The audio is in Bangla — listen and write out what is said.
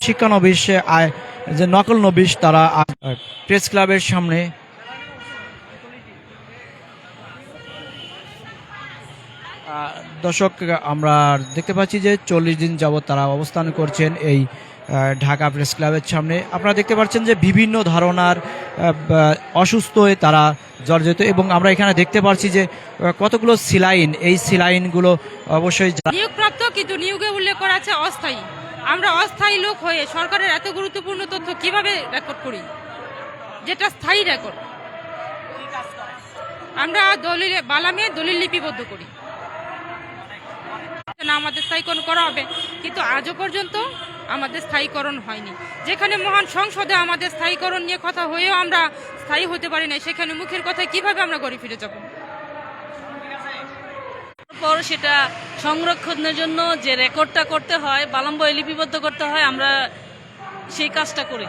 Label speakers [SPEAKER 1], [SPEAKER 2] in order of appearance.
[SPEAKER 1] শিক্ষানবিশ যে নকল নবিশ তারা প্রেস ক্লাবের সামনে দর্শক, আমরা দেখতে পাচ্ছি যে চল্লিশ দিন যাবৎ তারা অবস্থান করছেন এই ঢাকা প্রেস ক্লাবের সামনে। আপনারা দেখতে পাচ্ছেন যে বিভিন্ন বা- অসুস্থ হয়ে তারা জর্জরিত এবং আমরা এখানে দেখতে পাচ্ছি যে কতগুলো সিলাইন, এই সিলাইনগুলো অবশ্যই
[SPEAKER 2] নিয়োগপ্রাপ্ত কিন্তু নিয়োগে উল্লেখ করা আছে অস্থায়ী। আমরা অস্থায়ী লোক হয়ে সরকারের এত গুরুত্বপূর্ণ তথ্য কীভাবে রেকর্ড করি? যেটা স্থায়ী রেকর্ড আমরা দলিল, বালামে দলিল লিপিবদ্ধ করি। না, আমাদের স্থায়ীকরণ করা হবে। কিন্তু আজও পর্যন্ত আমাদের স্থায়ীকরণ হয়নি। যেখানে মহান সংসদে আমাদের স্থায়ীকরণ নিয়ে কথা হয়েও আমরা স্থায়ী হতে পারি না সেখানে মুখের কথায় কীভাবে আমরা ঘরে ফিরে যাব?
[SPEAKER 3] পর সেটা সংরক্ষণের জন্য যে রেকর্ডটা করতে হয় বালম্বয় লিপিবদ্ধ করতে হয় আমরা সেই কাজটা করি।